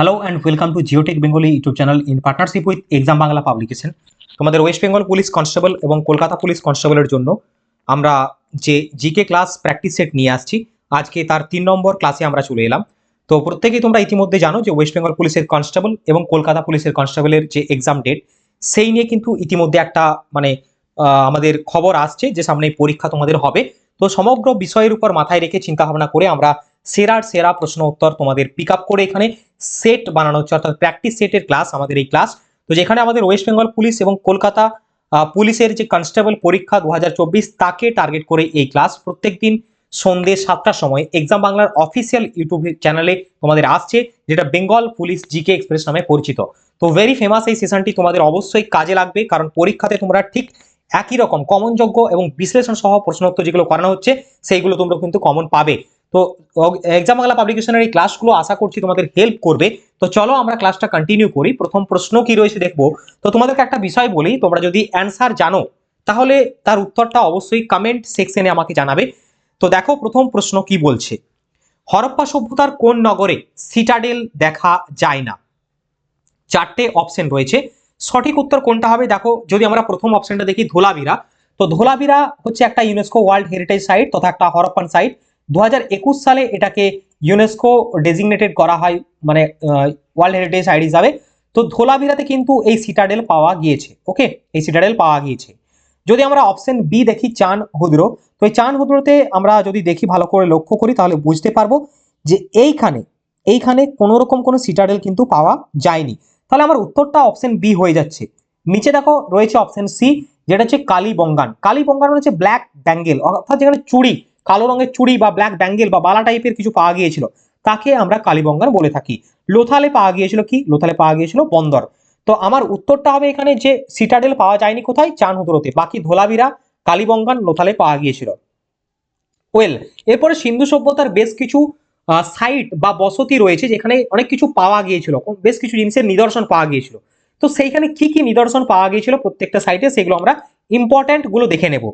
Hello and welcome to Geotech Bengali YouTube channel in partnership with exam Bangla publication তোমাদের West Bengal police constable এবং Kolkata police কনস্টেবলের জন্য আমরা যে জিকে ক্লাস প্র্যাকটিস সেট নিয়ে আসছি, আজকে তার তিন নম্বর ক্লাসে আমরা চলে এলাম। তো প্রত্যেকেই তোমরা ইতিমধ্যে জানো যে ওয়েস্ট বেঙ্গল পুলিশের কনস্টেবল এবং কলকাতা পুলিশের কনস্টেবলের যে এক্সাম ডেট সেই নিয়ে কিন্তু ইতিমধ্যে একটা মানে আমাদের খবর আসছে যে সামনে পরীক্ষা তোমাদের হবে। তো সমগ্র বিষয়ের উপর মাথায় রেখে চিন্তা ভাবনা করে আমরা সেরার সেরা প্রশ্ন উত্তর তোমাদের পিক আপ করে এখানে সেট বানানো হচ্ছে, অর্থাৎ প্র্যাকটিস সেটের ক্লাস আমাদের এই ক্লাস তো যেখানে আমাদের ওয়েস্ট বেঙ্গল পুলিশ এবং কলকাতা পুলিশের যে কনস্টেবল পরীক্ষা দুহাজার চব্বিশ, তাকে টার্গেট করে এই ক্লাস প্রত্যেকদিন সন্ধ্যে সাতটার সময় এক্সাম বাংলার অফিসিয়াল ইউটিউব চ্যানেলে তোমাদের আসছে, যেটা বেঙ্গল পুলিশ জিকে এক্সপ্রেস নামে পরিচিত। তো ভেরি ফেমাস এই সেশনটি তোমাদের অবশ্যই কাজে লাগবে, কারণ পরীক্ষাতে তোমরা ঠিক একই রকম কমনযোগ্য এবং বিশ্লেষণ সহ প্রশ্নোত্তর যেগুলো করানো হচ্ছে, সেইগুলো তোমরা কিন্তু কমন পাবে। তো এক্সাম বাংলা পাবলিকেশনের এই ক্লাসগুলো আশা করছি তোমাদের হেল্প করবে। তো চলো আমরা ক্লাসটা কন্টিনিউ করি। প্রথম প্রশ্ন কি রয়েছে দেখব। তো তোমাদেরকে একটা বিষয় বলি, তোমরা যদি অ্যান্সার জানো, তাহলে তার উত্তরটা অবশ্যই কমেন্ট সেকশনে আমাকে জানাবে। তো দেখো প্রথম প্রশ্ন কি বলছে? হরপ্পা সভ্যতার কোন নগরে সিটাডেল দেখা যায় না? চারটে অপশন রয়েছে। সঠিক উত্তর কোনটা হবে? দেখো, যদি আমরা প্রথম অপশনটা দেখি ধোলাবিরা তো ধোলাবিরা হচ্ছে একটা ইউনেস্কো ওয়ার্ল্ড হেরিটেজ সাইট তথা একটা হরপ্পান সাইট দু হাজার একুশ সালে এটাকে ইউনেস্কো ডেজিগনেটেড করা হয় মানে ওয়ার্ল্ড হেরিটেজ সাইট হিসাবে। তো ধোলাভিরাতে কিন্তু এই সিটাডেল পাওয়া গিয়েছে ওকে এই সিটাডেল পাওয়া গিয়েছে। যদি আমরা অপশন বি দেখি, চান হুদ্র, তো এই চান হুদ্রতে আমরা যদি দেখি, ভালো করে লক্ষ্য করি, তাহলে বুঝতে পারব যে এইখানে এইখানে কোনো রকম কোনো সিটাডেল কিন্তু পাওয়া যায়নি। তাহলে আমার উত্তরটা অপশন বি হয়ে যাচ্ছে। নিচে দেখো, রয়েছে অপশন সি যেটা হচ্ছে কালীবঙ্গান। কালীবঙ্গান হচ্ছে ব্ল্যাক ব্যাঙ্গেল অর্থাৎ যেখানে চুড়ি কালো রঙের চুড়ি বা ব্ল্যাক ব্যাঙ্গেল বা বালা টাইপের কিছু পাওয়া গিয়েছিল, তাকে আমরা কালীবঙ্গান বলে থাকি। লোথালে পাওয়া গিয়েছিল কি? লোথালে পাওয়া গিয়েছিল বন্দর। তো আমার উত্তরটা হবে এখানে যে সিটাডেল পাওয়া যায়নি কোথায়? চানহুদরতে। বাকি ধোলাবিরা কালীবঙ্গান লোথালে পাওয়া গিয়েছিল। ওয়েল এরপরে সিন্ধু সভ্যতার বেশ কিছু সাইট বা বসতি রয়েছে যেখানে অনেক কিছু পাওয়া গিয়েছিল বেশ কিছু জিনিসের নিদর্শন পাওয়া গিয়েছিল। তো সেইখানে কি কি নিদর্শন পাওয়া গিয়েছিল প্রত্যেকটা সাইটে সেগুলো আমরা ইম্পর্ট্যান্টগুলো দেখে নেব।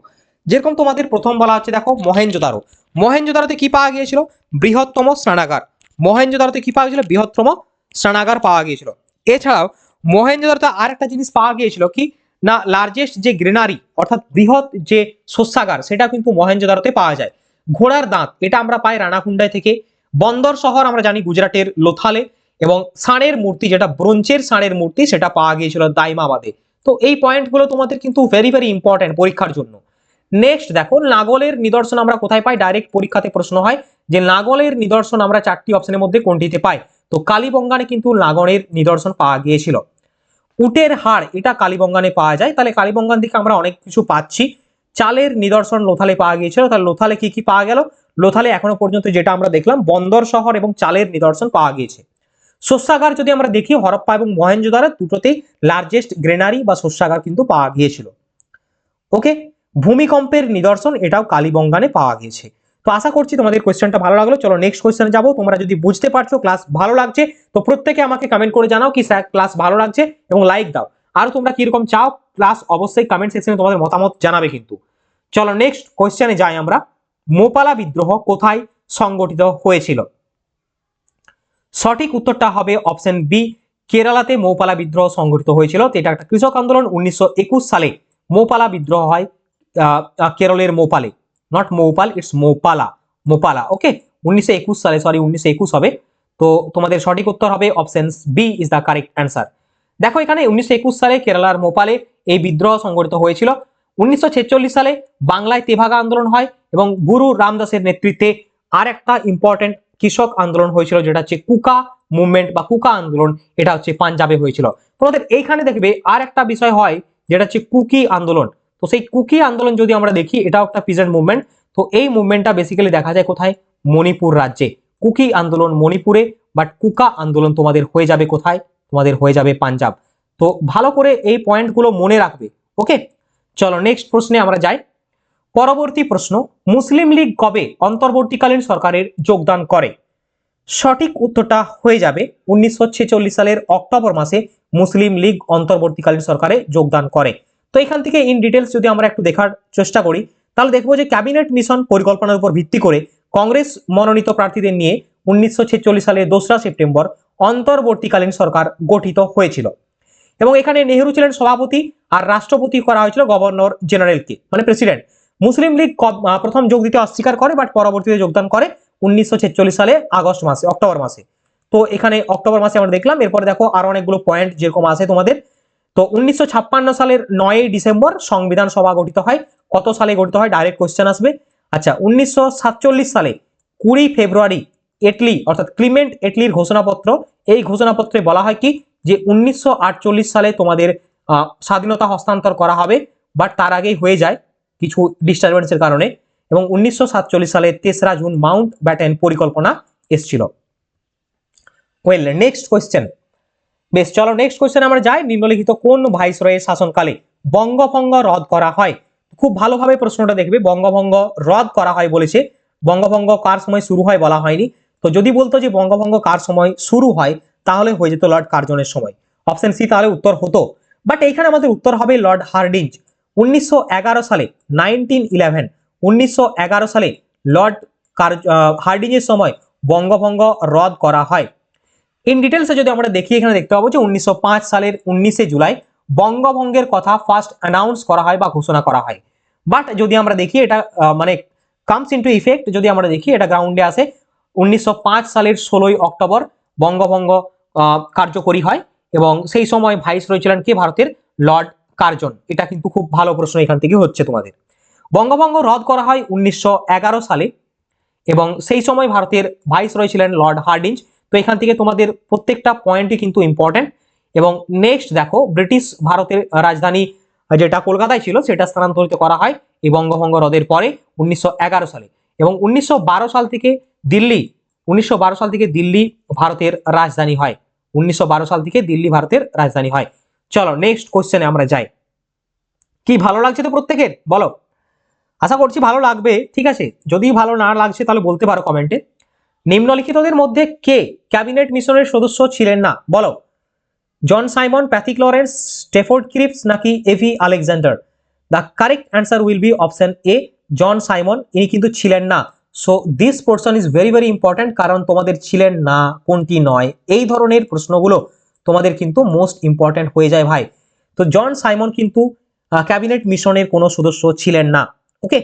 যেরকম তোমাদের প্রথম বলা হচ্ছে, দেখো মহেঞ্জোদারো মহেঞ্জোদারোতে কি পাওয়া গিয়েছিল? বৃহত্তম স্নানাগার। মহেঞ্জোদারোতে কি পাওয়া গিয়েছিল? বৃহত্তম স্নানাগার পাওয়া গিয়েছিল। এছাড়াও মহেঞ্জোদারোতে আর একটা জিনিস পাওয়া গিয়েছিল কি? না লার্জেস্ট যে গ্রেনারি অর্থাৎ বৃহৎ যে শস্যাগার, সেটা কিন্তু মহেঞ্জোদারোতে পাওয়া যায়। ঘোড়ার দাঁত, এটা আমরা পাই রানাকুন্ডায় থেকে। বন্দর শহর আমরা জানি গুজরাটের লোথালে এবং ষাঁড়ের মূর্তি, যেটা ব্রোঞ্চের ষাঁড়ের মূর্তি, সেটা পাওয়া গিয়েছিল দাইমাবাদে। তো এই পয়েন্টগুলো তোমাদের কিন্তু ভেরি ভেরি ইম্পর্টেন্ট পরীক্ষার জন্য। নেক্সট দেখো, নাগলের নিদর্শন আমরা কোথায় পাই? ডাইরেক্ট পরীক্ষাতে প্রশ্ন হয় যে নাগলের নিদর্শন আমরা চারটি অপশনের মধ্যে কোনটিতে পাই? তো কালীবঙ্গানে কিন্তু নাগরের নিদর্শন পাওয়া গিয়েছিল। উটের হাড়, এটা কালীবঙ্গানে পাওয়া যায়। তাহলে কালীবঙ্গান থেকে আমরা অনেক কিছু পাচ্ছি। চালের নিদর্শন লোথালে পাওয়া গিয়েছিল। তাহলে লোথালে কি কি পাওয়া গেল? লোথালে এখনও পর্যন্ত যেটা আমরা দেখলাম, বন্দর শহর এবং চালের নিদর্শন পাওয়া গিয়েছে। শস্যাগার যদি আমরা দেখি, হরপ্পা এবং মহেঞ্জোদারো দুটোতেই লার্জেস্ট গ্রেনারি বা শস্যাগার কিন্তু পাওয়া গিয়েছিল। ওকে ভূমিকম্পের নিদর্শন এটাও কালীবঙ্গানে পাওয়া গিয়েছে। তো আশা করছি তোমাদের কোয়েশ্চেনটা ভালো লাগল। চলো নেক্সট কোয়েশ্চেনে যাব। তোমরা যদি বুঝতে পারছ ক্লাস ভালো লাগছে, তো প্রত্যেকে আমাকে কমেন্ট করে জানাও কি স্যার ক্লাস ভালো লাগছে এবং লাইক দাও। আর তোমরা কীরকম চাও ক্লাস অবশ্যই কমেন্ট সেকশনে তোমাদের মতামত জানাবে কিন্তু। চলো নেক্সট কোয়েশ্চেনে যাই আমরা। মোপালা বিদ্রোহ কোথায় সংগঠিত হয়েছিল? সঠিক উত্তরটা হবে অপশন বি কেরালাতে মৌপালা বিদ্রোহ সংগঠিত হয়েছিল। তো এটা একটা কৃষক আন্দোলন, উনিশশো একুশ সালে মৌপালা বিদ্রোহ হয়। কেরলের মোপালে। Not মৌপাল it's মোপালা। মোপালা ওকে উনিশশো একুশ সালে সরি উনিশশো একুশ হবে। তো তোমাদের সঠিক উত্তর হবে option B is the correct answer দেখো এখানে উনিশশো একুশ সালে কেরালার মোপালে এই বিদ্রোহ সংগঠিত হয়েছিল। উনিশশো ছেচল্লিশ সালে বাংলায় তেভাগা আন্দোলন হয় এবং গুরু রামদাসের নেতৃত্বে আর একটা ইম্পর্টেন্ট কৃষক আন্দোলন হয়েছিল, যেটা হচ্ছে কুকা মুভমেন্ট বা কুকা আন্দোলন, এটা হচ্ছে পাঞ্জাবে হয়েছিল। তোমাদের এইখানে দেখবে আর একটা বিষয় হয়, যেটা হচ্ছে কুকি আন্দোলন। তো সেই কুকি আন্দোলন যদি আমরা দেখি, এটাও একটা পিজেন্ট মুভমেন্ট তো এই মুভমেন্টটা বেসিক্যালি দেখা যায় কোথায়? মণিপুর রাজ্যে। কুকি আন্দোলন মণিপুরে বাট কুকা আন্দোলন তোমাদের হয়ে যাবে কোথায়? তোমাদের হয়ে যাবে পাঞ্জাব। তো ভালো করে এই পয়েন্টগুলো মনে রাখবে ওকে চলো নেক্সট প্রশ্নে আমরা যাই। পরবর্তী প্রশ্ন, মুসলিম লীগ কবে অন্তর্বর্তীকালীন সরকারের যোগদান করে? সঠিক উত্তরটা হয়ে যাবে উনিশশো ছেচল্লিশ সালের অক্টোবর মাসে মুসলিম লীগ অন্তর্বর্তীকালীন সরকারে যোগদান করে। তো এখান থেকে ইন ডিটেলস যদি আমরা একটু দেখার চেষ্টা করি, তাহলে দেখব যে ক্যাবিনেট মিশন পরিকল্পনার উপর ভিত্তি করে কংগ্রেস মনোনীত প্রার্থীদের নিয়ে উনিশশো ছেচল্লিশ সালে দোসরা সেপ্টেম্বর অন্তর্বর্তীকালীন সরকার গঠিত হয়েছিল। এবং এখানে নেহরু ছিলেন সভাপতি আর রাষ্ট্রপতি করা হয়েছিল গভর্নর জেনারেলকে মানে প্রেসিডেন্ট মুসলিম লীগ প্রথম যোগ দিতে অস্বীকার করে বাট পরবর্তীতে যোগদান করে উনিশশো ছেচল্লিশ সালে আগস্ট মাসে, অক্টোবর মাসে। তো এখানে অক্টোবর মাসে আমরা দেখলাম, এরপরে দেখো আরও অনেকগুলো পয়েন্ট যেরকম আছে তোমাদের। তো উনিশশো ছাপ্পান্ন সালের নয়ই ডিসেম্বর সংবিধান সভা গঠিত হয়। কত সালে গঠিত হয়? ডাইরেক্ট কোশ্চেন আসবে। আচ্ছা উনিশশো সাতচল্লিশ সালে কুড়ি ফেব্রুয়ারি এটলি, অর্থাৎ ক্লিমেন্ট এটলির ঘোষণাপত্র, এই ঘোষণাপত্রে বলা হয় কি? যে উনিশশো আটচল্লিশ সালে তোমাদের স্বাধীনতা হস্তান্তর করা হবে বাট তার আগেই হয়ে যায় কিছু ডিস্টারবেন্সের কারণে। এবং উনিশশো সাতচল্লিশ সালে তেসরা জুন মাউন্ট ব্যাটেন পরিকল্পনা এসছিল। ওয়েল নেক্সট কোয়েশ্চেন বেশ, চলো নেক্সট কোয়েশ্চেন আমরা যাই। নিম্নলিখিত কোন ভাইসরয়ের শাসনকালে বঙ্গভঙ্গ রদ করা হয়? খুব ভালোভাবে প্রশ্নটা দেখবে, বঙ্গভঙ্গ রদ করা হয় বলেছে। বঙ্গভঙ্গ কার সময় শুরু হয় বলা হয়নি। তো যদি বলতো যে বঙ্গভঙ্গ কার সময় শুরু হয়, তাহলে হয়ে যেত লর্ড কার্জনের সময়। অপশন সি তাহলে উত্তর হতো। বাট এইখানে আমাদের উত্তর হবে লর্ড হার্ডিঞ্জ। উনিশশো এগারো সালে নাইনটিন ইলেভেন উনিশশো এগারো সালে লর্ড কার হার্ডিঞ্জের সময় বঙ্গভঙ্গ রদ করা হয়। ইন ডিটেলসে যদি আমরা দেখি, এখানে দেখতে পাবো যে উনিশশো পাঁচ সালের উনিশে জুলাই বঙ্গভঙ্গের কথা ফার্স্ট অ্যানাউন্স করা হয় বা ঘোষণা করা হয়। বাট যদি আমরা দেখি, এটা মানে কামস ইনটু ইফেক্ট যদি আমরা দেখি, এটা গ্রাউন্ডে আসে, উনিশশো পাঁচ সালের ষোলোই অক্টোবর বঙ্গভঙ্গ কার্যকরী হয় এবং সেই সময় ভাইস রয়েছিলেন কে? ভারতের লর্ড কার্জন। এটা কিন্তু খুব ভালো প্রশ্ন এখান থেকে হচ্ছে তোমাদের। বঙ্গভঙ্গ রদ করা হয় উনিশশো এগারো সালে এবং সেই সময় ভারতের ভাইস রয়েছিলেন লর্ড হার্ডিঞ্জ তো এখান থেকে তোমাদের প্রত্যেকটা পয়েন্টই কিন্তু ইম্পর্টেন্ট এবং নেক্সট দেখো ব্রিটিশ ভারতের রাজধানী যেটা কলকাতায় ছিল, সেটা স্থানান্তরিত করা হয় এই বঙ্গভঙ্গ হ্রদের পরে উনিশশো এগারো সালে। এবং উনিশশো বারো সাল থেকে দিল্লি, উনিশশো বারো সাল থেকে দিল্লি ভারতের রাজধানী হয়। উনিশশো বারো সাল থেকে দিল্লি ভারতের রাজধানী হয়। চলো নেক্সট কোশ্চেনে আমরা যাই। কি ভালো লাগছে তো প্রত্যেকের? বলো। আশা করছি ভালো লাগবে, ঠিক আছে? যদি ভালো না লাগছে তাহলে বলতে পারো কমেন্টে নিম্নলিখিতদের মধ্যে কে ক্যাবিনেট মিশনের সদস্য ছিলেন না? বলো। John Simon, Pethick Lawrence, Stafford Cripps নাকি AV Alexander? The correct answer will be option A, John Simon. ইনি কিন্তু ছিলেন না। So this portion is very very important কারণ তোমাদের ছিলেন না, কোনটি নয়। এই ধরনের প্রশ্নগুলো তোমাদের কিন্তু মোস্ট ইম্পর্ট্যান্ট হয়ে যায় ভাই। তো জন সাইমন কিন্তু ক্যাবিনেট মিশনের কোনো সদস্য ছিলেন না। ওকে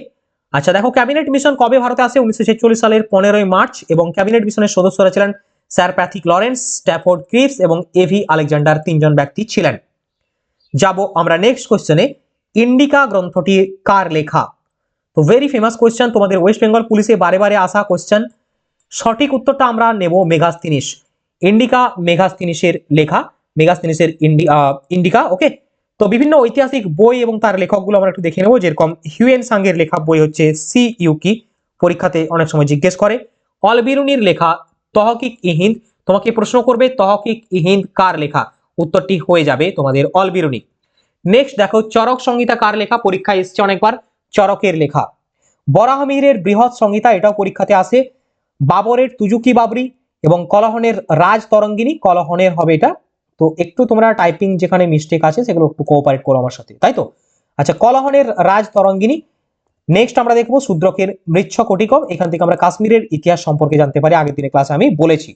আচ্ছা দেখো, ক্যাবিনেট মিশন কবে ভারতে আসে? উনিশশো ছেচল্লিশ সালের পনেরোই মার্চ এবং ক্যাবিনেট মিশনের সদস্যরা ছিলেন sir Pethick Lawrence, Stafford Cripps এবং এভি আলেকজান্ডার। তিনজন ব্যক্তি ছিলেন। যাব আমরা নেক্সট কোশ্চেনে ইন্ডিকা গ্রন্থটি কার লেখা? তো ভেরি ফেমাস কোশ্চেন তোমাদের ওয়েস্ট বেঙ্গল পুলিশে বারে বারে আসা কোশ্চেন সঠিক উত্তরটা আমরা নেব মেঘাস্তিনিস ইন্ডিকা মেঘাস্তিনিসের লেখা। মেঘাস্তিনিসের ইন্ডি ইন্ডিকা ওকে তো বিভিন্ন ঐতিহাসিক বই এবং তার লেখকগুলো আমরা একটু দেখে নেব। যেরকম হিউয়েন সাঙ্গের লেখা বই হচ্ছে সি ইউকি পরীক্ষাতে অনেক সময় জিজ্ঞেস করে। অলবিরুনির লেখা তহকিক ইহিন্দ তোমাকে প্রশ্ন করবে, তহকিক ইহিন্দ কার লেখা? উত্তরটি হয়ে যাবে তোমাদের অলবিরুনি। নেক্সট দেখো, চরক সংহিতা কার লেখা? পরীক্ষায় এসছে অনেকবার, চরকের লেখা। বরাহমিহিরের বৃহৎ সংহিতা, এটাও পরীক্ষাতে আসে। বাবরের তুজুকি বাবরি এবং কলহনের রাজ তরঙ্গিনী, কলহনের হবে এটা তো একটু তোমরা টাইপিং যেখানে মিস্টেক আছে, সেগুলো একটু কোঅপারেট করো আমার সাথে, তাই তো? আচ্ছা কলাহনের রাজ তরঙ্গিনী। নেক্সট আমরা দেখব শূদ্রকের মৃচ্ছ কটিকম। এখান থেকে আমরা কাশ্মীরের ইতিহাস সম্পর্কে জানতে পারি, আগের দিনের ক্লাসে আমি বলেছি।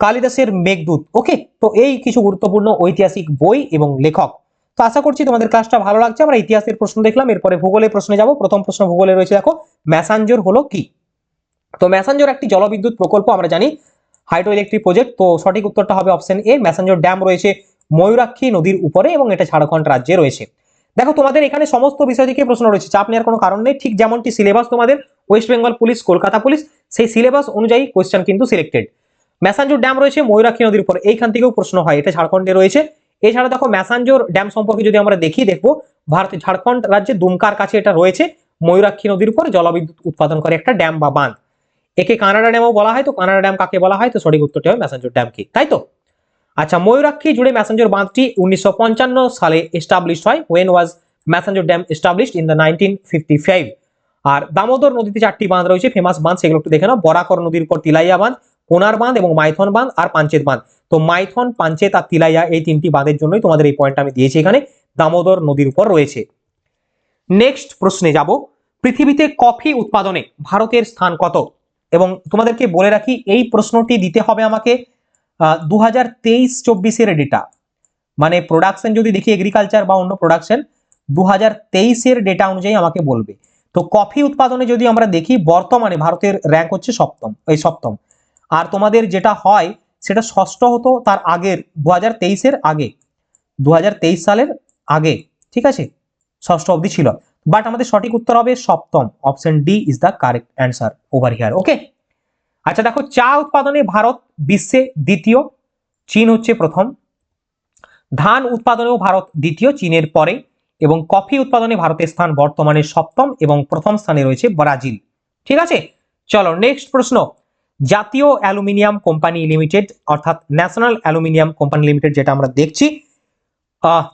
কালিদাসের মেঘদূত ওকে তো এই কিছু গুরুত্বপূর্ণ ঐতিহাসিক বই এবং লেখক। তো আশা করছি তোমাদের ক্লাসটা ভালো লাগছে, আমরা ইতিহাসের প্রশ্ন দেখলাম, এরপরে ভূগোলের প্রশ্নে যাব। প্রথম প্রশ্ন ভূগোলে রয়েছে, দেখো ম্যাসাঞ্জোর হলো কি? তো ম্যাসাঞ্জোর একটি জলবিদ্যুৎ প্রকল্প, আমরা জানি হাইড্রো ইলেকট্রিক প্রজেক্ট। তো সঠিক উত্তরটা হবে অপশন এ ম্যাসাঞ্জোর ড্যাম রয়েছে ময়ূরাক্ষী নদীর উপরে এবং এটা ঝাড়খণ্ড রাজ্যে রয়েছে। দেখো, তোমাদের এখানে সমস্ত বিষয় থেকে প্রশ্ন রয়েছে, চাপ নেওয়ার কোনো কারণ নেই। ঠিক যেমনটি সিলেবাস তোমাদের, West Bengal police, Kolkata police, সেই সিলেবাস অনুযায়ী কোয়েশ্চেন কিন্তু সিলেক্টেড। ম্যাসাঞ্জোর ড্যাম রয়েছে ময়ূরাক্ষী নদীর উপর, এইখান থেকেও প্রশ্ন হয়, এটা ঝাড়খণ্ডে রয়েছে। এছাড়া দেখো ম্যাসাঞ্জোর ড্যাম সম্পর্কে যদি আমরা দেখি, দেখব ভারতের ঝাড়খণ্ড রাজ্যে দুমকার কাছে এটা রয়েছে, ময়ূরাক্ষী নদীর উপর জলবিদ্যুৎ উৎপাদন করে একটা ড্যাম বা বাঁধ। একে কানাডা ড্যামও বলা হয়, তো কানাডা ড্যাম কাকে বলা হয়? তো সঠিক উত্তরটি হবে ম্যাসাঞ্জোর ড্যামকে তাই তো? আচ্ছা ময়ূরাক্ষী জুড়ে ম্যাসেঞ্জর বাঁধটি উনিশশো পঞ্চান্ন সালে এস্টাবলিশ হয়। When was Massanjore dam established in the nineteen আর দামোদর নদীতে চারটি বাঁধ রয়েছে ফেমাস বাঁধ, সেগুলো একটু দেখে নাও। বরাকর নদীর উপর তিলাইয়া বাঁধ, কোনার বাঁধ এবং মাইথন বাঁধ আর পাঞ্চেত বাঁধ। তো মাইথন, পাঞ্চেত আর তিলাইয়া এই তিনটি বাঁধের জন্যই তোমাদের এই পয়েন্ট আমি দিয়েছি এখানে। দামোদর নদীর উপর রয়েছে। নেক্সট প্রশ্নে যাব। পৃথিবীতে কফি উৎপাদনে ভারতের স্থান কত? এবং তোমাদেরকে বলে রাখি, এই প্রশ্নটি দিতে হবে আমাকে দু হাজার তেইশ চব্বিশের ডেটা মানে প্রোডাকশন যদি দেখি এগ্রিকালচার বা অন্য প্রোডাকশন দু হাজার তেইশের ডেটা অনুযায়ী আমাকে বলবে। তো কফি উৎপাদনে যদি আমরা দেখি, বর্তমানে ভারতের র্যাঙ্ক হচ্ছে সপ্তম, এই সপ্তম। আর তোমাদের যেটা হয়, সেটা ষষ্ঠ হতো তার আগের দু হাজার তেইশের আগে দু হাজার তেইশ সালের আগে, ঠিক আছে? ষষ্ঠ অবধি ছিল। বাট আমাদের সঠিক উত্তর হবে সপ্তম। Option D is the correct answer over here okay আচ্ছা দেখো, চা উৎপাদনে ভারত বিশ্বে দ্বিতীয়, চীন হচ্ছে প্রথম। ধান উৎপাদনেও ভারত দ্বিতীয়, চীনের পরে। এবং কফি উৎপাদনে ভারতের স্থান বর্তমানে সপ্তম এবং প্রথম স্থানে রয়েছে ব্রাজিল। ঠিক আছে? চলো নেক্সট প্রশ্ন। জাতীয় অ্যালুমিনিয়াম কোম্পানি লিমিটেড, অর্থাৎ ন্যাশনাল অ্যালুমিনিয়াম কোম্পানি লিমিটেড যেটা আমরা দেখছি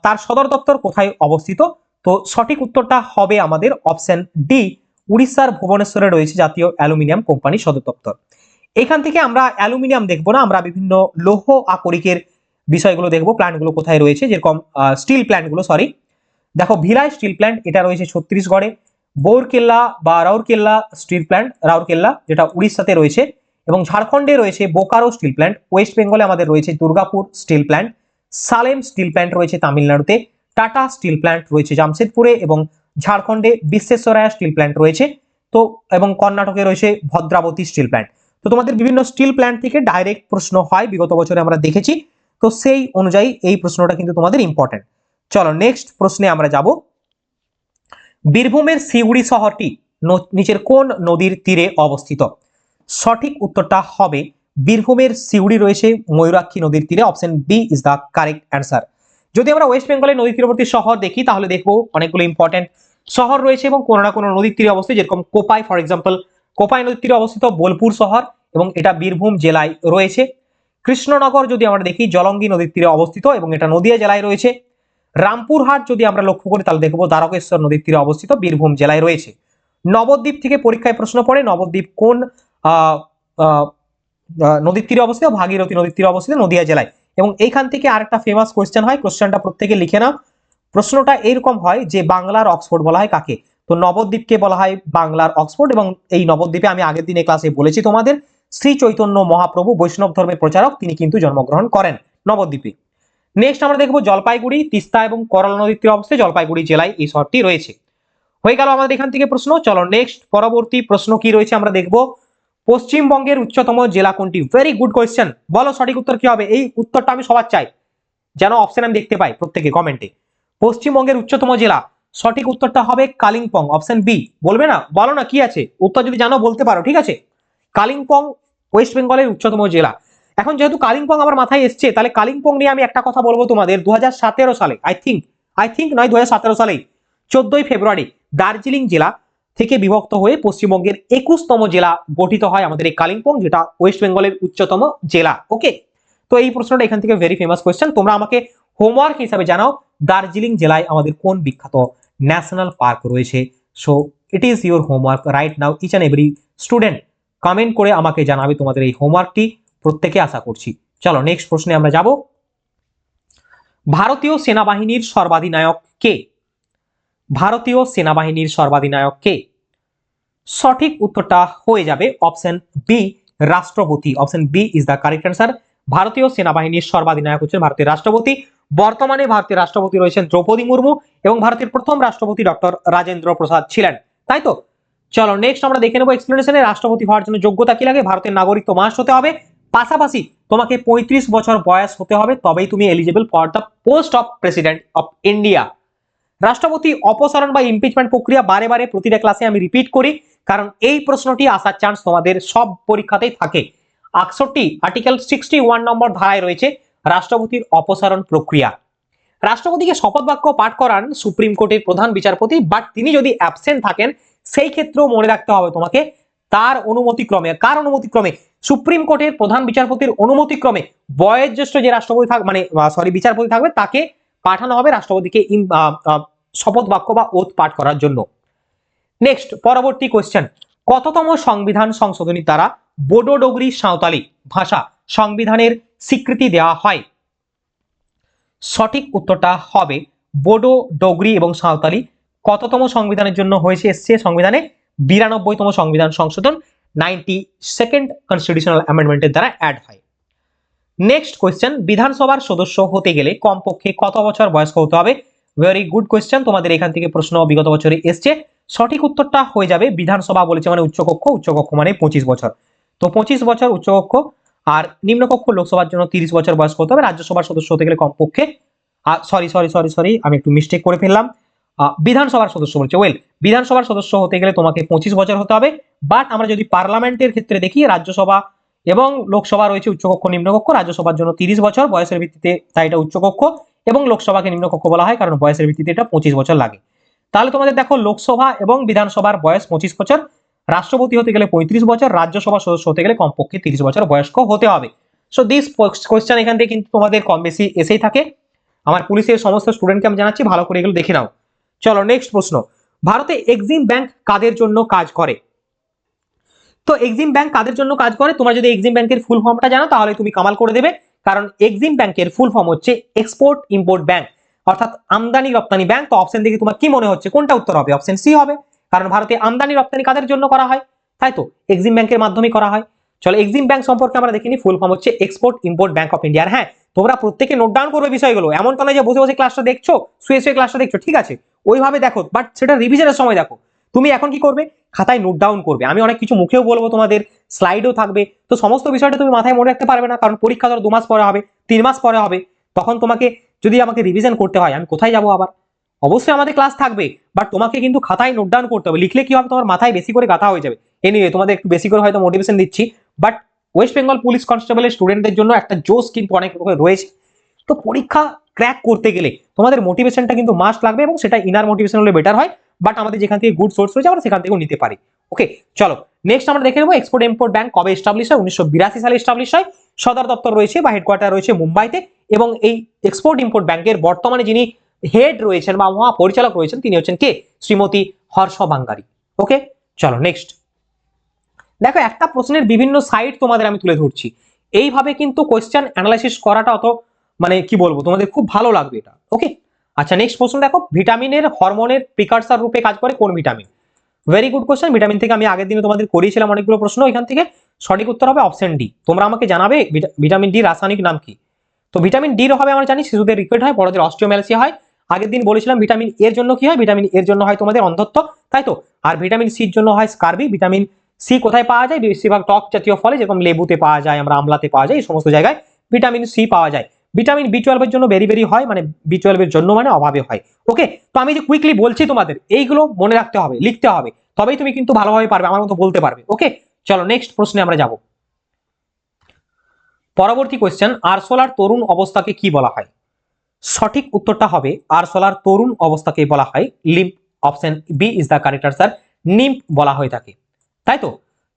তার সদর দপ্তর কোথায় অবস্থিত? তো সঠিক উত্তরটা হবে আমাদের অপশন ডি উড়িষ্যার ভুবনেশ্বরে রয়েছে জাতীয় অ্যালুমিনিয়াম কোম্পানি সদর দপ্তর। এখান থেকে আমরা অ্যালুমিনিয়াম দেখব না, আমরা বিভিন্ন লৌহ আকরিকের বিষয়গুলো দেখব, প্ল্যান্টগুলো কোথায় রয়েছে, যেরকম স্টিল প্ল্যান্টগুলো সরি দেখো, ভিলাই স্টিল প্ল্যান্ট, এটা রয়েছে ছত্তিশগড়ে। বোরকেল্লা বা রাউরকেল্লা স্টিল প্ল্যান্ট, রাউরকেল্লা, যেটা উড়িষ্যাতে রয়েছে। এবং ঝাড়খণ্ডে রয়েছে বোকারো স্টিল প্ল্যান্ট, ওয়েস্ট বেঙ্গলে আমাদের রয়েছে Durgapur steel plant, Salem steel plant রয়েছে তামিলনাড়ুতে। টাটা স্টিল প্ল্যান্ট রয়েছে জামশেদপুরে এবং ঝাড়খণ্ডে বিশ্বেশ্বরায়া স্টিল প্ল্যান্ট রয়েছে। তো, এবং কর্ণাটকে রয়েছে ভদ্রাবতী স্টিল প্ল্যান্ট। তো, তোমাদের বিভিন্ন স্টিল প্ল্যান্ট থেকে ডাইরেক্ট প্রশ্ন হয়, বিগত বছরে আমরা দেখেছি। তো, সেই অনুযায়ী এই প্রশ্নটা কিন্তু তোমাদের ইম্পর্টেন্ট চলো নেক্সট প্রশ্নে আমরা যাব। বীরভূমের সিউড়ি শহরটি নিচের কোন নদীর তীরে অবস্থিত? সঠিক উত্তরটা হবে বীরভূমের সিউড়ি রয়েছে ময়ূরাক্ষী নদীর তীরে। Option B is the correct answer যদি আমরা ওয়েস্ট বেঙ্গলের নদী তীরবর্তী শহর দেখি, তাহলে দেখব অনেকগুলো ইম্পর্টেন্ট শহর রয়েছে এবং কোনো না কোনো নদীর তীরে অবস্থিত, যেরকম কোপাই ফর এক্সাম্পল কোপাই নদীর তীরে অবস্থিত বোলপুর শহর এবং এটা বীরভূম জেলায় রয়েছে। কৃষ্ণনগর যদি আমরা দেখি, জলঙ্গি নদীর তীরে অবস্থিত এবং এটা নদিয়া জেলায় রয়েছে। রামপুরহাট যদি আমরা লক্ষ্য করি, তাহলে দেখব দ্বারকেশ্বর নদীর তীরে অবস্থিত, বীরভূম জেলায় রয়েছে। নবদ্বীপ থেকে পরীক্ষায় প্রশ্ন পড়ে, নবদ্বীপ কোন নদীর তীরে অবস্থিত, ভাগীরথী নদীর তীরে অবস্থিত, নদিয়া জেলায়। এবং এইখান থেকে আরেকটা ফেমাস কোয়েশ্চেন হয় কোয়েশ্চেনটা প্রত্যেকে লিখে নাও। প্রশ্নটা এরকম হয় যে, বাংলার অক্সফোর্ড বলা হয় কাকে? তো নবদ্বীপকে বলা হয় বাংলার অক্সফোর্ড এবং এই নবদ্বীপে আমি আগের দিনে ক্লাসে বলেছি তোমাদের, শ্রী চৈতন্য মহাপ্রভু বৈষ্ণব ধর্মের প্রচারক, তিনি কিন্তু জন্মগ্রহণ করেন নবদ্বীপে। নেক্সট আমরা দেখব জলপাইগুড়ি, তিস্তা এবং করলা নদীর তীরে অবস্থিত। জলপাইগুড়ি জেলায় এই শহরটি রয়েছে। হয়ে গেল আমাদের এখান থেকে প্রশ্ন। চলো নেক্সট পরবর্তী প্রশ্ন কি রয়েছে আমরা দেখব। পশ্চিমবঙ্গের উচ্চতম জেলা কোনটি? ভেরি গুড কোয়েশ্চেন বলো, সঠিক উত্তর কি হবে? এই উত্তরটা আমি সবার চাই। যেন অপশন আমি দেখতে পাই প্রত্যেকে কমেন্টে পশ্চিমবঙ্গের উচ্চতম জেলা, সঠিক উত্তরটা হবে কালিম্পং অপশন বি বলবে না? বলো না, কি আছে? উত্তর যদি জানো, বলতে পারো, ঠিক আছে? কালিম্পং ওয়েস্ট বেঙ্গলের উচ্চতম জেলা। এখন যেহেতু কালিম্পং আমার মাথায় এসছে, তাহলে কালিম্পং নিয়ে আমি একটা কথা বলব তোমাদের। দু হাজার সতেরো সালে আই থিঙ্ক আই থিঙ্ক নয় দু সালেই, চোদ্দই ফেব্রুয়ারি, দার্জিলিং জেলা থেকে বিভক্ত হয়ে পশ্চিমবঙ্গের একুশতম জেলা গঠিত হয় আমাদের এই কালিম্পং, যেটা ওয়েস্ট বেঙ্গলের উচ্চতম জেলা ওকে তো এই প্রশ্নটা এখান থেকে ভেরি ফেমাস কোয়েশ্চেন তোমরা আমাকে হোমওয়ার্ক হিসাবে জানাও, দার্জিলিং জেলায় আমাদের কোন বিখ্যাত ন্যাশনাল পার্ক রয়েছে? So it is your homework right now each and every student comment করে আমাকে জানাবে তোমাদের এই হোমওয়ার্কটি প্রত্যেকে আশা করছি। চলো নেক্সট প্রশ্নে আমরা যাব। ভারতীয় সেনাবাহিনীর সর্বাধিনায়ক কে? ভারতীয় সেনাবাহিনীর সর্বাধিনায়ক কে? সঠিক উত্তরটা হয়ে যাবে অপশন বি রাষ্ট্রপতি। Option B is the correct answer ভারতীয় সেনাবাহিনীর সর্বাধিনায়ক হচ্ছেন ভারতের রাষ্ট্রপতি। বর্তমানে ভারতের রাষ্ট্রপতি রয়েছেন দ্রৌপদী মুর্মু এবং ভারতের প্রথম রাষ্ট্রপতি ডক্টর রাজেন্দ্র প্রসাদ ছিলেন। তাই তো? চলো নেক্সট আমরা দেখে নেব এক্সপ্লেনেশনে রাষ্ট্রপতি হওয়ার জন্য যোগ্যতা কি লাগে? ভারতের নাগরিক তো মাস হতে হবে। পাশাপাশি তোমাকে পঁয়ত্রিশ বছর বয়স হতে হবে, তবেই তুমি eligible for the post of president of India রাষ্ট্রপতি অপসারণ বা ইমপিচমেন্ট প্রক্রিয়া বারে বারে প্রতিটা ক্লাসে আমি রিপিট করি, কারণ এই প্রশ্নটি আসার চান্স তোমাদের সব পরীক্ষাতেই থাকে। আটষট্টি আর্টিকেল সিক্সটি ওয়ান নম্বর ধারায় রয়েছে রাষ্ট্রপতির অপসারণ প্রক্রিয়া। রাষ্ট্রপতিকে শপথ বাক্য পাঠ করান সুপ্রিম কোর্টের প্রধান বিচারপতি বাট তিনি যদি অ্যাবসেন্ট থাকেন, সেই ক্ষেত্রেও মনে রাখতে হবে তোমাকে তার অনুমতিক্রমে, কার অনুমতিক্রমে? সুপ্রিম কোর্টের প্রধান বিচারপতির অনুমতিক্রমে বয়োজ্যেষ্ঠ যে রাষ্ট্রপতি থাক মানে সরি বিচারপতি থাকবে, তাকে পাঠানো হবে রাষ্ট্রপতিকে শপথ বাক্য বা ওথ পাঠ করার জন্য। নেক্সট পরবর্তী কোয়েশ্চেন কততম সংবিধান সংশোধনীর দ্বারা বোডো ডোগরি সাঁওতালি ভাষা সংবিধানের স্বীকৃতি দেওয়া হয়? সঠিক উত্তরটা হবে বোডো ডোগরি এবং সাঁওতালি। কততম সংবিধানের জন্য হয়েছে এসছে সংবিধানে? বিরানব্বইতম সংবিধান সংশোধন নাইনটি সেকেন্ড কনস্টিটিউশনাল অ্যামেন্ডমেন্টের দ্বারা অ্যাড হয়। নেক্সট কোয়েশ্চেন বিধানসভার সদস্য হতে গেলে কমপক্ষে কত বছর বয়স্ক হতে হবে? ভেরি গুড কোয়েশ্চেন তোমাদের এখান থেকে প্রশ্ন বিগত বছরে এসছে। সঠিক উত্তরটা হয়ে যাবে বিধানসভা বলেছে মানে উচ্চকক্ষ উচ্চকক্ষ মানে পঁচিশ বছর। তো পঁচিশ বছর উচ্চকক্ষ আর নিম্নকক্ষ লোকসভার জন্য তিরিশ বছর বয়স্ক হতে হবে। রাজ্যসভার সদস্য হতে গেলে কমপক্ষে সরি সরি সরি সরি আমি একটু মিস্টেক করে ফেললাম। বিধানসভার সদস্য বলছে। ওয়েল বিধানসভার সদস্য হতে গেলে তোমাকে পঁচিশ বছর হতে হবে। বাট আমরা যদি পার্লামেন্টের ক্ষেত্রে দেখি, রাজ্যসভা এবং লোকসভা রয়েছে উচ্চকক্ষ, নিম্নকক্ষ। রাজ্যসভার জন্য তিরিশ বছর, বয়সের ভিত্তিতে তাই এটা উচ্চকক্ষ। এবং লোকসভাকে নিম্নকক্ষ বলা হয়, কারণ বয়সের ভিত্তিতে এটা পঁচিশ বছর লাগে। তাহলে তোমাদের দেখো, লোকসভা এবং বিধানসভার বয়স পঁচিশ বছর, রাষ্ট্রপতি হতে গেলে পঁয়ত্রিশ বছর, রাজ্যসভা সদস্য হতে গেলে কমপক্ষে তিরিশ বছর বয়স্ক হতে হবে। সো দিস কোয়েশ্চেন এখান থেকে কিন্তু তোমাদের কম বেশি এসেই থাকে। আমার পুলিশের সমস্ত স্টুডেন্টকে আমি জানাচ্ছি, ভালো করে এগুলো দেখে নাও। চলো নেক্সট প্রশ্ন। ভারতে এক্সিম ব্যাংক কাদের জন্য কাজ করে? তো এক্সিম ব্যাংক কাদের জন্য কাজ করে? তোমরা যদি এক্সিম ব্যাংকের ফুল ফর্মটা জানো, তাহলে তুমি কামাল করে দেবে। কারণ এক্সিম ব্যাংকের ফুল ফর্ম হচ্ছে এক্সপোর্ট ইম্পোর্ট ব্যাংক অর্থাৎ আমদানি রপ্তানি ব্যাংক তো অপশন দেখে তোমার কি মনে হচ্ছে, কোনটা উত্তর হবে? অপশন সি হবে। কারণ ভারতে আমদানি রপ্তানি কাদের জন্য করা হয়? তাই তো, এক্সিম ব্যাংকের মাধ্যমে করা হয়। চলো, এক্সিম ব্যাংক সম্পর্কে আমরা দেখিনি ফুল ফর্ম হচ্ছে এক্সপোর্ট ইম্পোর্ট ব্যাংক অফ ইন্ডিয়ার হ্যাঁ তোমরা প্রত্যেকে নোট ডাউন করবে বিষয়গুলো। এমন তো নয় যে বসে বসে ক্লাসটা দেখছ, শুয়ে শুয়ে ক্লাসটা দেখছ, ঠিক আছে? ওইভাবে দেখো বাট সেটা রিভিশনের সময় দেখো। তুমি এখন কি করবে? খাতায় নোট ডাউন করবে। আমি অনেক কিছু মুখেও বলব তোমাদের স্লাইডও থাকবে। তো সমস্ত বিষয়টা তুমি মাথায় মনে রাখতে পারবে না, কারণ পরীক্ষা ধরো দু মাস পরে হবে, তিন মাস পরে হবে। তখন তোমাকে যদি আমাকে রিভিশন করতে হয়, আমি কোথায় যাব আবার? অবশ্যই আমাদের ক্লাস থাকবে বাট তোমাকে কিন্তু খাতায় নোট ডাউন করতে হবে। লিখলে কি হবে? তোমার মাথায় বেশি করে গাথা হয়ে যাবে। এনিওয়ে তোমাদের একটু বেশি করে হয়তো মোটিভেশন দিচ্ছি বাট ওয়েস্ট বেঙ্গল পুলিশ কনস্টেবলের স্টুডেন্টদের জন্য একটা জোশ কিন্তু অনেক রয়েছে। তো পরীক্ষা ক্র্যাক করতে গেলে তোমাদের মোটিভেশনটা কিন্তু মাস্ট লাগবে এবং সেটা ইনার মোটিভেশন হলে বেটার হয়। বাট আমাদের যেখান থেকে গুড সোর্স রয়েছে, আমরা সেখান থেকেও নিতে পারি। ওকে চলো নেক্সট আমরা দেখে নেব এক্সপোর্ট ইম্পোর্ট ব্যাংক কবে এস্টাবলিশ হয়, উনিশশো বিরাশি সালে এস্টাবলিশ হয়। সদর দপ্তর রয়েছে বা হেডকোয়ার্টার রয়েছে মুম্বাইতে এবং এই এক্সপোর্ট ইম্পোর্ট ব্যাংকের বর্তমানে যিনি হেড রয়েছেন বা মহা পরিচালক রয়েছেন, তিনি হচ্ছেন কে? শ্রীমতী হর্ষ বাঙ্গারি ওকে চলো নেক্সট দেখো, একটা প্রশ্নের বিভিন্ন সাইড তোমাদের আমি তুলে ধরছি। এইভাবে কিন্তু কোয়েশ্চেন অ্যানালাইসিস করাটা অত মানে কি বলব, তোমাদের খুব ভালো লাগবে এটা। ওকে আচ্ছা নেক্সট প্রশ্ন দেখো ভিটামিনের হরমোনের প্রিকারসার রূপে কাজ করে কোন vitamin very good question vitamin থেকে আমি আগের দিনে তোমাদের করিয়েছিলাম অনেকগুলো প্রশ্ন, এখান থেকে সঠিক উত্তর হবে অপশন ডি তোমরা আমাকে জানাবে ভিটামিন ডি রাসায়নিক নাম কি? তো ভিটামিন ডির হবে আমরা জানি শিশুদের রিকেট হয়, বড়দের অস্টিওম্যালাসিয়া হয়। আগের দিন বলেছিলাম ভিটামিন এর জন্য কি হয়? ভিটামিন এর জন্য হয় তোমাদের অন্ধত্ব, তাই তো? আর ভিটামিন সির জন্য হয় স্কারবি ভিটামিন সি কোথায় পাওয়া যায়? বেশিরভাগ টক জাতীয় ফলে যেরকম লেবুতে পাওয়া যায়, আমরা আমলাতে পাওয়া যায়, এই সমস্ত জায়গায় ভিটামিন সি পাওয়া যায়। ভিটামিন বি টুয়েলভের জন্য বেরি বেরি হয় মানে বি টুয়েলভের জন্য মানে অভাবে হয়। ওকে তো আমি যে কুইকলি বলছি তোমাদের, এইগুলো মনে রাখতে হবে, লিখতে হবে। তবেই তুমি কিন্তু ভালোভাবে পারবে, আমার মতো বলতে পারবে। ওকে চলো নেক্সট প্রশ্নে আমরা যাব। পরবর্তী কোয়েশ্চেন আরসোলার তরুণ অবস্থাকে কি বলা হয়? সঠিক উত্তরটা হবে, আরসোলার তরুণ অবস্থাকে বলা হয় limp option B is the correct answer nymph বলা হয়ে থাকে। তাই তো?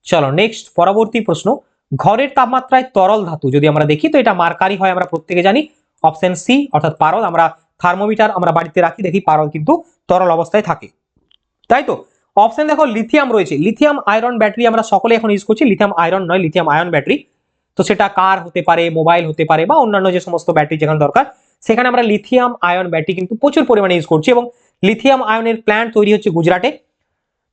চলো নেক্সট পরবর্তী প্রশ্ন ঘরের তাপমাত্রায় তরল ধাতু, যদি আমরা দেখি, তো এটা মার্কারি হয়, আমরা প্রত্যেকে জানি। অপশন সি, অর্থাৎ পারদ আমরা থার্মোমিটার আমরা বাড়িতে রাখি, দেখি পারদ কিন্তু তরল অবস্থায় থাকে। তাই তো? অপশন দেখো, লিথিয়াম রয়েছে। লিথিয়াম আয়রন ব্যাটারি আমরা সকলে এখন ইউজ করছি, লিথিয়াম আয়রন নয়, লিথিয়াম আয়রন ব্যাটারি। তো সেটা কার হতে পারে, মোবাইল হতে পারে, বা অন্যান্য যে সমস্ত ব্যাটারি যেখানে দরকার, সেখানে আমরা লিথিয়াম আয়ন ব্যাটারি কিন্তু প্রচুর পরিমাণে ইউজ করছি, এবং লিথিয়াম আয়নের প্ল্যান্ট তৈরি হচ্ছে গুজরাটে।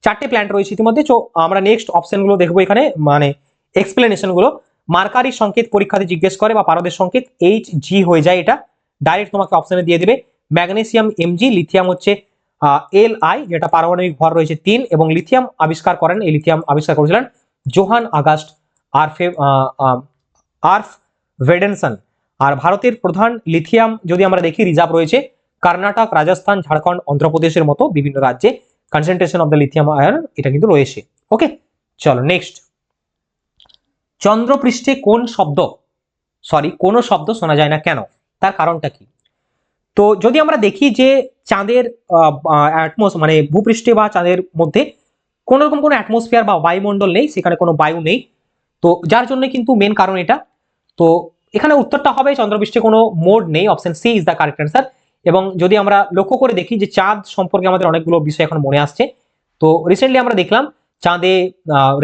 চারটে প্ল্যান্ট রয়েছে ইতিমধ্যে আমরা নেক্সট অপশনগুলো দেখব এখানে মানে এক্সপ্লেনেশনগুলো মার্কারি সংকেত পরীক্ষাতে জিজ্ঞেস করে বা পারদের সংকেত এইচ জি হয়ে যায় এটা। ডাইরেক্ট তোমাকে অপশনে দিয়ে দেবে। ম্যাগনেসিয়াম এমজি লিথিয়াম হচ্ছে এল আই যেটা পারমাণবিক ভর রয়েছে তিন এবং লিথিয়াম আবিষ্কার করেন, এই লিথিয়াম আবিষ্কার করেছিলেন জোহান আগাস্ট আরফে আর্ফ ভেডেনসন আর ভারতের প্রধান লিথিয়াম যদি আমরা দেখি রিজার্ভ রয়েছে কর্ণাটক, রাজস্থান, ঝাড়খণ্ড, অন্ধ্রপ্রদেশের মতো বিভিন্ন রাজ্যে। Concentration of the lithium iron এটা কিন্তু রয়েছে। ওকে চলো নেক্সট চন্দ্রপৃষ্ঠে কোন শব্দ? সরি কোনো শব্দ শোনা যায় না কেন? তার কারণটা কি? তো যদি আমরা দেখি যে চাঁদের অ্যাটমোস মানে ভূপৃষ্ঠে বা চাঁদের মধ্যে কোনো রকম কোনো অ্যাটমসফিয়ার বা বায়ুমণ্ডল নেই, সেখানে কোনো বায়ু নেই, তো যার জন্য কিন্তু মেন কারণ এটা। তো এখানে উত্তরটা হবে চন্দ্রপৃষ্ঠে কোনো মোড নেই option C is the correct answer এবং যদি আমরা লক্ষ্য করে দেখি যে চাঁদ সম্পর্কে আমাদের অনেকগুলো বিষয় এখন মনে আসছে। তো রিসেন্টলি আমরা দেখলাম চাঁদে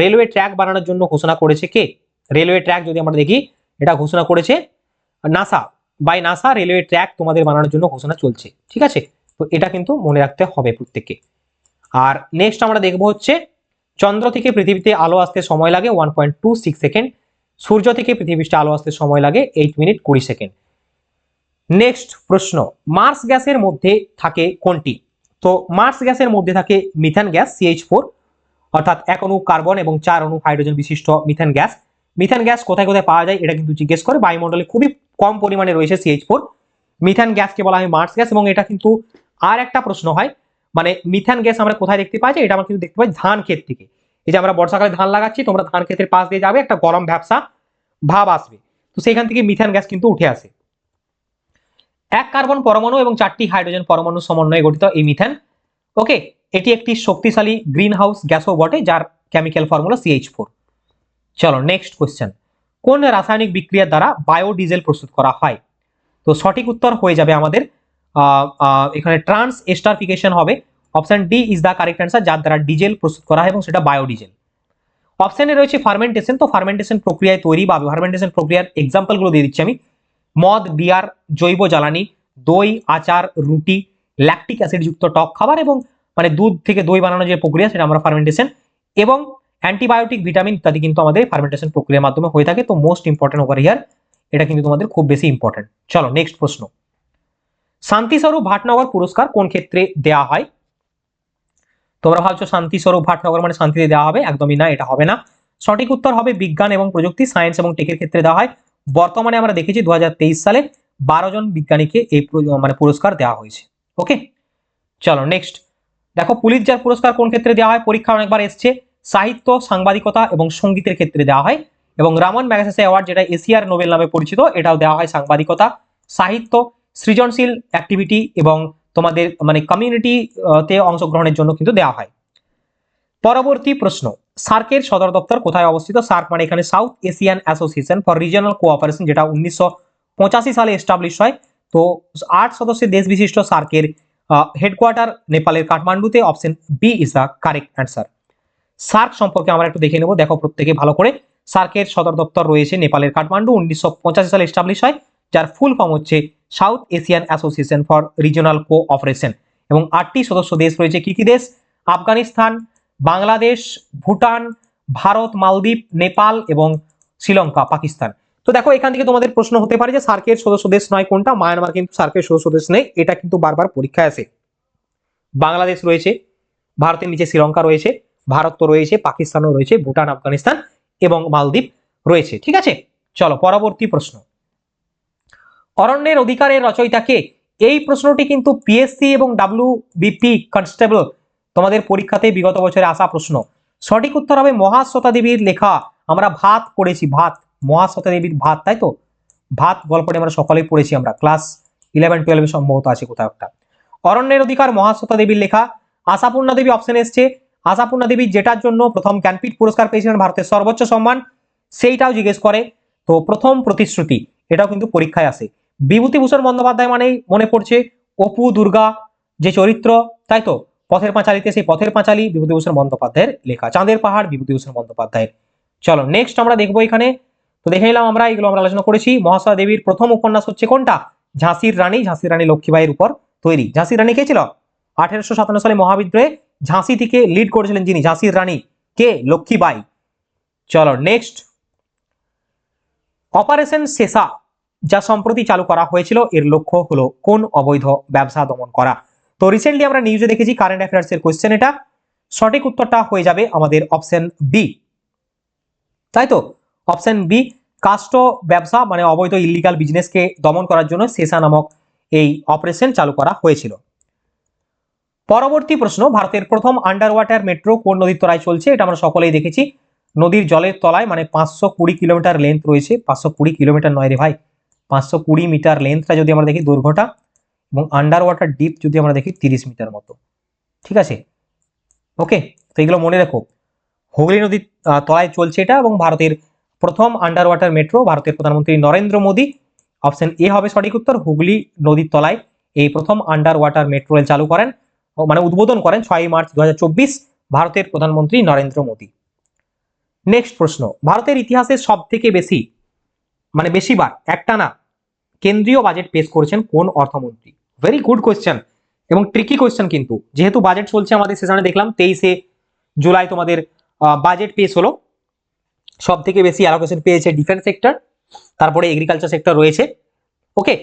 রেলওয়ে ট্র্যাক বানানোর জন্য ঘোষণা করেছে কে? রেলওয়ে ট্র্যাক যদি আমরা দেখি, এটা ঘোষণা করেছে NASA by NASA railway track তোমাদের বানানোর জন্য ঘোষণা চলছে, ঠিক আছে? তো এটা কিন্তু মনে রাখতে হবে প্রত্যেককে। আর নেক্সট আমরা দেখব হচ্ছে, চন্দ্র থেকে পৃথিবীতে আলো আসতে সময় লাগে one point two six second সূর্য থেকে পৃথিবীতে আলো আসতে সময় লাগে এইট মিনিট কুড়ি সেকেন্ড নেক্সট প্রশ্ন মার্স গ্যাসের মধ্যে থাকে কোনটি? তো মার্স গ্যাসের মধ্যে থাকে মিথেন গ্যাস সিএইচ ফোর অর্থাৎ এক অণু কার্বন এবং চার অণু হাইড্রোজেন বিশিষ্ট মিথেন গ্যাস মিথেন গ্যাস কোথায় কোথায় পাওয়া যায় এটা কিন্তু জিজ্ঞেস করে। বায়ুমণ্ডলে খুবই কম পরিমাণে রয়েছে সিএইচ ফোর মিথেন গ্যাসকে বলা হয় মার্স গ্যাস এবং এটা কিন্তু আর একটা প্রশ্ন হয় মানে মিথেন গ্যাস আমরা কোথায় দেখতে পাই এটা আমরা কিন্তু দেখতে পাই ধান ক্ষেত থেকে। এই যে আমরা বর্ষাকালে ধান লাগাচ্ছি, তোমরা ধান ক্ষেতের পাশ দিয়ে যাবে, একটা গরম ভ্যাবসা ভাব আসবে। তো সেখান থেকে মিথেন গ্যাস কিন্তু উঠে আসে। এক কার্বন পরমাণু এবং চারটি হাইড্রোজেন পরমাণু সমন্বয়ে গঠিত এই মিথেন ওকে এটি একটি শক্তিশালী গ্রিন হাউস গ্যাসও বটে, যার কেমিক্যাল ফর্মুলা সিএইচ ফোর চলো নেক্সট কোশ্চেন কোন রাসায়নিক বিক্রিয়ার দ্বারা বায়োডিজেল প্রস্তুত করা হয়? তো সঠিক উত্তর হয়ে যাবে আমাদের এখানে ট্রান্স এস্টারফিকেশন হবে। Option D is the correct answer যার দ্বারা ডিজেল প্রস্তুত করা হয় এবং সেটা বায়োডিজেল অপশনে রয়েছে ফার্মেন্টেশন তো ফার্মেন্টেশন প্রক্রিয়ায় তৈরি বা ফার্মেন্টেশন প্রক্রিয়ার এক্সাম্পলগুলো দিয়ে দিচ্ছি আমি। মদ, বিয়ার, জৈব জ্বালানি, দই, আচার, রুটি ল্যাকটিক অ্যাসিডযুক্ত টক খাবার এবং মানে দুধ থেকে দই বানানোর যে প্রক্রিয়া, সেটা আমরা ফার্মেন্টেশন এবং অ্যান্টিবায়োটিক ভিটামিন ইত্যাদি কিন্তু আমাদের ফার্মেন্টেশন প্রক্রিয়ার মাধ্যমে হয়ে থাকে। তো মোস্ট ইম্পর্টেন্ট ওভার হিয়ার এটা কিন্তু তোমাদের খুব বেশি ইম্পর্টেন্ট চলো নেক্সট প্রশ্ন। শান্তিস্বরূপ ভাটনগর পুরস্কার কোন ক্ষেত্রে দেয়া হয়? তোমরা ভাবছ শান্তিস্বরূপ ভাটনগর মানে শান্তিতে দেওয়া হবে? একদমই না, এটা হবে না। সঠিক উত্তর হবে বিজ্ঞান এবং প্রযুক্তি সায়েন্স এবং টেকের ক্ষেত্রে দেওয়া হয়। বর্তমানে আমরা দেখেছি দু সালে বারো জন বিজ্ঞানীকে এই মানে পুরস্কার দেওয়া হয়েছে। ওকে চলো নেক্সট দেখো পুলিশ যার পুরস্কার কোন ক্ষেত্রে দেওয়া হয়? পরীক্ষা অনেকবার এসছে। সাহিত্য, সাংবাদিকতা এবং সঙ্গীতের ক্ষেত্রে দেওয়া হয় এবং রামন ম্যাগাসেসে অ্যাওয়ার্ড যেটা এশিয়ার নোবেল নামে পরিচিত, এটাও দেওয়া হয় সাংবাদিকতা, সাহিত্য, সৃজনশীল অ্যাক্টিভিটি এবং তোমাদের মানে কমিউনিটিতে অংশগ্রহণের জন্য কিন্তু দেওয়া হয়। পরবর্তী প্রশ্ন, সার্কের সদর দপ্তর কোথায় অবস্থিত? সার্ক মানে এখানে South Asian Association for Regional Cooperation যেটা উনিশশো পঁচাশি সালে এস্টাবলিশ হয়। তো আট সদস্যের দেশ বিশিষ্ট সার্কের হেডকোয়ার্টার নেপালের কাঠমান্ডুতে option B is the correct answer SAARC সম্পর্কে আমরা একটু দেখে নেব। দেখো প্রত্যেকে ভালো করে। সার্কের সদর দপ্তর রয়েছে নেপালের কাঠমান্ডু। উনিশশো পঁচাশি সালে এস্টাবলিশ হয়, যার ফুল ফর্ম হচ্ছে South Asian Association for Regional Cooperation এবং আটটি সদস্য দেশ রয়েছে। কি কি দেশ? আফগানিস্তান, বাংলাদেশ, ভুটান, ভারত, মালদ্বীপ, নেপাল এবং শ্রীলঙ্কা, পাকিস্তান। তো দেখো, এখান থেকে তোমাদের প্রশ্ন হতে পারে যে সার্কের সদস্য দেশ নয় কোনটা? মায়ানমার কিন্তু সার্কের সদস্য দেশ নেই। এটা কিন্তু বারবার পরীক্ষায় আসে। বাংলাদেশ রয়েছে, ভারতের নিচে শ্রীলঙ্কা রয়েছে। ভারত তো রয়েছে, পাকিস্তানও রয়েছে, ভুটান, আফগানিস্তান এবং মালদ্বীপ রয়েছে, ঠিক আছে? চলো, পরবর্তী প্রশ্ন। অরণ্যের অধিকারের রচয়িতাকে এই প্রশ্নটি কিন্তু পিএসসি এবং ডাব্লিউ বিপি কনস্টেবল তোমাদের পরীক্ষাতে বিগত বছরে আসা প্রশ্ন। সঠিক উত্তর হবে মহাশ্বেতা দেবীর লেখা। আমরা ভাত পড়েছি ভাত। মহাশ্বেতা দেবীর ভাত, তাই তো? ভাত গল্পটি আমরা সকলেই পড়েছি আমরা। ক্লাস ইলেভেন টুয়েলভে সম্ভবত আছে কোথাও একটা। অরণ্যের অধিকার মহাশ্বেতা দেবীর লেখা। আশাপূর্ণা দেবী অপশন এসছে। আশাপূর্ণা দেবী, যেটার জন্য প্রথম জ্ঞানপীঠ পুরস্কার পেয়েছিলেন ভারতের সর্বোচ্চ সম্মান, সেইটাও জিজ্ঞেস করে। তো প্রথম প্রতিশ্রুতি, এটাও কিন্তু পরীক্ষায় আসে। বিভূতিভূষণ বন্দ্যোপাধ্যায় মানেই মনে পড়ছে অপু, দুর্গা, যে চরিত্র, তাই তো? পথের পাঁচালিতে সেই পথের পাঁচালী বিভূতিভূষণ বন্দ্যোপাধ্যায়ের লেখা। চাঁদের পাহাড়, বিভূতিভূষণ বন্দ্যোপাধ্যায়ের। চলো নেক্সট আমরা দেখব এখানে। তো দেখে নিলাম আমরা, এগুলো আমরা আলোচনা করেছি। মহাশয় দেবীর প্রথম উপন্যাস হচ্ছে কোনটা? ঝাঁসির রানী ঝাঁসির রানী লক্ষ্মীবাইয়ের উপর তৈরি। ঝাঁসির রানী কে ছিল? আঠেরোশো সাতান্ন সালে মহাবিদ্রোহে ঝাঁসি থেকে লিড করেছিলেন যিনি, ঝাঁসির রানী কে? লক্ষ্মীবাই। চলো নেক্সট অপারেশন শেষা, যা সম্প্রতি চালু করা হয়েছিল, এর লক্ষ্য হলো কোন অবৈধ ব্যবসা দমন করা। তো রিসেন্টলি আমরা নিউজে দেখেছি কারেন্ট অ্যাফেয়ার্স এর কোশ্চেন এটা। সঠিক উত্তরটা হয়ে যাবে আমাদের অপশন বি তাই তো? অপশন বি কাস্ট ব্যবসা মানে অবৈধ ইলিগাল বিজনেসকে দমন করার জন্য সেসা নামক এই অপারেশন চালু করা হয়েছিল। পরবর্তী প্রশ্ন, ভারতের প্রথম আন্ডার ওয়াটার মেট্রো কোন নদীর তলায় চলছে? এটা আমরা সকলেই দেখেছি। নদীর জলের তলায় মানে পাঁচশো কুড়ি কিলোমিটার লেন্থ রয়েছে। পাঁচশো কুড়ি কিলোমিটার নয় রে ভাই। পাঁচশো কুড়ি মিটার লেন্থটা যদি আমরা দেখি দৈর্ঘ্যটা এবং আন্ডার ওয়াটার ডিপ যদি আমরা দেখি তিরিশ মিটার মতো। ঠিক আছে? ওকে তো এগুলো মনে রেখো। হুগলি নদীর তলায় চলছে এটা, এবং ভারতের প্রথম আন্ডার ওয়াটার মেট্রো ভারতের প্রধানমন্ত্রী নরেন্দ্র মোদী। অপশন এ হবে সঠিক উত্তর, হুগলি নদীর তলায় এই প্রথম আন্ডার ওয়াটার মেট্রো রেল চালু করেন। মানে উদ্বোধন করেন ছয়ই মার্চ দু হাজার চব্বিশ ভারতের প্রধানমন্ত্রী নরেন্দ্র মোদী। নেক্সট প্রশ্ন, ভারতের ইতিহাসে সব থেকে বেশি মানে বেশিবার একটানা কেন্দ্রীয় বাজেট পেশ করেছেন কোন অর্থমন্ত্রী? ভেরি গুড কোয়েশ্চেন এবং ট্রিকি কোয়েশ্চেন কিন্তু। যেহেতু বাজেট চলছে আমাদের সেশনে দেখলাম, তেইশে জুলাই তোমাদের বাজেট পেশ হলো। সব থেকে বেশি অ্যালোকেশন পেয়েছে ডিফেন্স সেক্টর তারপরে এগ্রিকালচার সেক্টর রয়েছে। ওকে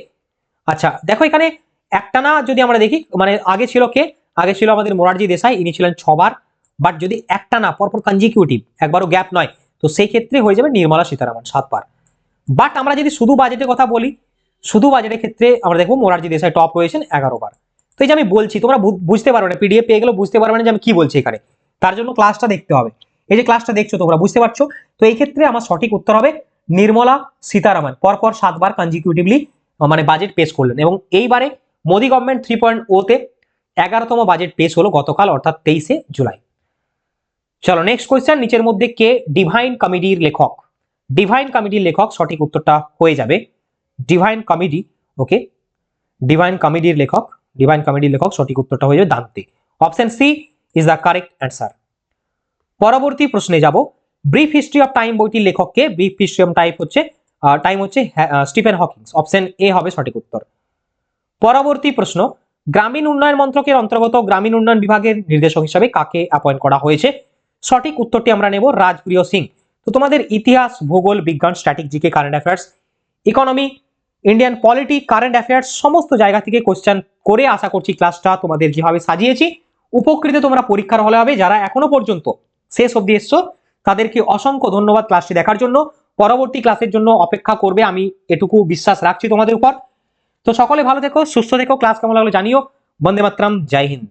আচ্ছা দেখো এখানে একটানা যদি আমরা দেখি মানে আগে ছিল কে? আগে ছিল আমাদের মোরারজি দেশাই, ইনি ছিলেন ছবার। বাট যদি একটা না, পরপর কনজিকিউটিভ একবারও গ্যাপ নয়, তো সেই ক্ষেত্রে হয়ে যাবে নির্মলা সীতারামন সাতবার। বাট আমরা যদি শুধু বাজেটের কথা বলি, শুধু বাজেটের ক্ষেত্রে আমরা দেখব মোরারজি দেশাই টপ রয়েছেন এগারো বার। তো এই যে আমি বলছি, তোমরা বুঝতে পারবে না পিডিএফ পেয়ে গেলেও বুঝতে পারবে না যে আমি কি বলছি এখানে। তার জন্য ক্লাসটা দেখতে হবে। এই যে ক্লাসটা দেখছ তোমরা, বুঝতে পারছ? তো এই ক্ষেত্রে আমার সঠিক উত্তর হবে নির্মলা সীতারামন। পরপর সাতবার কনজিকিউটিভলি মানে বাজেট পেশ করলেন। এবং এইবারে মোদী গভর্নমেন্ট থ্রি পয়েন্ট ওতে এগারোতম বাজেট পেশ হলো গতকাল, অর্থাৎ তেইশে জুলাই। চলো নেক্সট কোয়েশ্চেন নিচের মধ্যে কে ডিভাইন কমেডির লেখক? ডিভাইন কমেডির লেখক সঠিক উত্তরটা হয়ে যাবে। ডিভাইন কমেডি ওকে ডিভাইন কমেডির লেখক ডিভাইন কমেডির লেখক সঠিক উত্তরটা হয়ে যাবে Dante. Option C is the correct answer পরবর্তী প্রশ্নে যাব। ব্রিফ হিস্ট্রি অফ টাইম বইটির লেখককে ব্রিফ হিস্ট্রি অফ টাইম হচ্ছে টাইম হচ্ছে স্টিফেন হকিংস অপশন এ হবে সঠিক উত্তর। পরবর্তী প্রশ্ন গ্রামীণ উন্নয়ন মন্ত্রকের অন্তর্গত গ্রামীণ উন্নয়ন বিভাগের নির্দেশক হিসাবে কাকে অ্যাপয়েন্ট করা হয়েছে? সঠিক উত্তরটি আমরা নেব রাজপ্রিয় সিং। তো তোমাদের ইতিহাস, ভূগোল, বিজ্ঞান স্ট্র্যাটেজিকে current affairs economy Indian polity current affairs সমস্ত জায়গা থেকে কোশ্চেন করে আশা করছি ক্লাসটা তোমাদের যেভাবে সাজিয়েছি, উপকৃত তোমরা পরীক্ষার হলে হবে। যারা এখনও পর্যন্ত শেষ অবধি এসছো, তাদেরকে অসংখ্য ধন্যবাদ ক্লাসটি দেখার জন্য। পরবর্তী ক্লাসের জন্য অপেক্ষা করবে আমি, এটুকু বিশ্বাস রাখছি তোমাদের উপর। তো সকলে ভালো থেকো সুস্থ থেকো ক্লাস কেমন লাগল জানিও। বন্দে মাতরম জয় হিন্দ।